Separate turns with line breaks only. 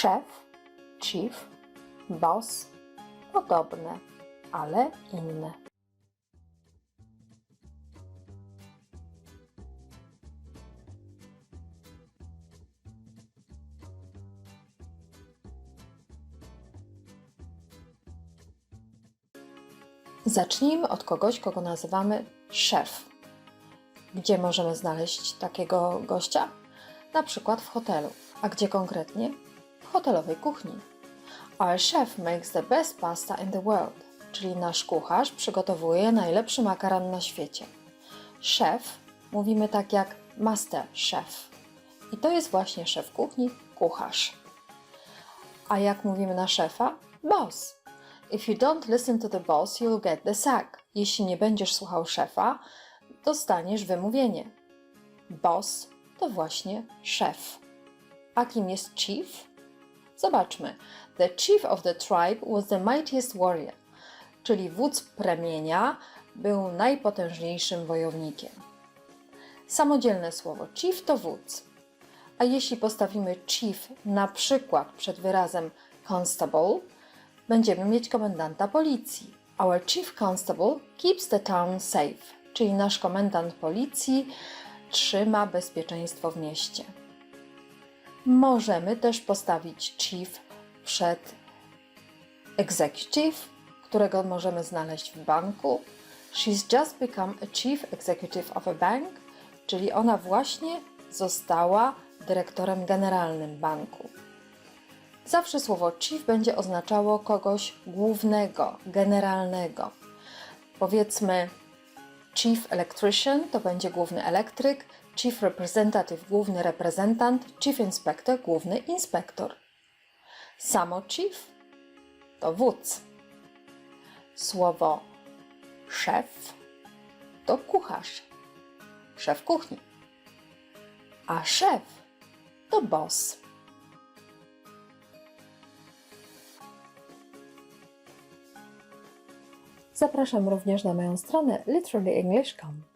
Szef, chief, boss podobne, ale inne. Zacznijmy od kogoś, kogo nazywamy szef. Gdzie możemy znaleźć takiego gościa? Na przykład w hotelu. A gdzie konkretnie? Hotelowej kuchni. Our chef makes the best pasta in the world, czyli nasz kucharz przygotowuje najlepszy makaron na świecie. Szef mówimy tak jak master chef. I to jest właśnie szef kuchni, kucharz. A jak mówimy na szefa? Boss. If you don't listen to the boss, you'll get the sack. Jeśli nie będziesz słuchał szefa, dostaniesz wymówienie. Boss to właśnie szef. A kim jest chief? Zobaczmy. The chief of the tribe was the mightiest warrior, czyli wódz plemienia był najpotężniejszym wojownikiem. Samodzielne słowo chief to wódz. A jeśli postawimy chief na przykład przed wyrazem constable, będziemy mieć komendanta policji. Our chief constable keeps the town safe, czyli nasz komendant policji trzyma bezpieczeństwo w mieście. Możemy też postawić chief przed executive, którego możemy znaleźć w banku. She's just become a chief executive of a bank, czyli ona właśnie została dyrektorem generalnym banku. Zawsze słowo chief będzie oznaczało kogoś głównego, generalnego. Powiedzmy, chief electrician to będzie główny elektryk, chief representative główny reprezentant, chief inspector główny inspektor. Samo chief to wódz. Słowo szef to kucharz, szef kuchni. A szef to boss. Zapraszam również na moją stronę literallyenglish.com.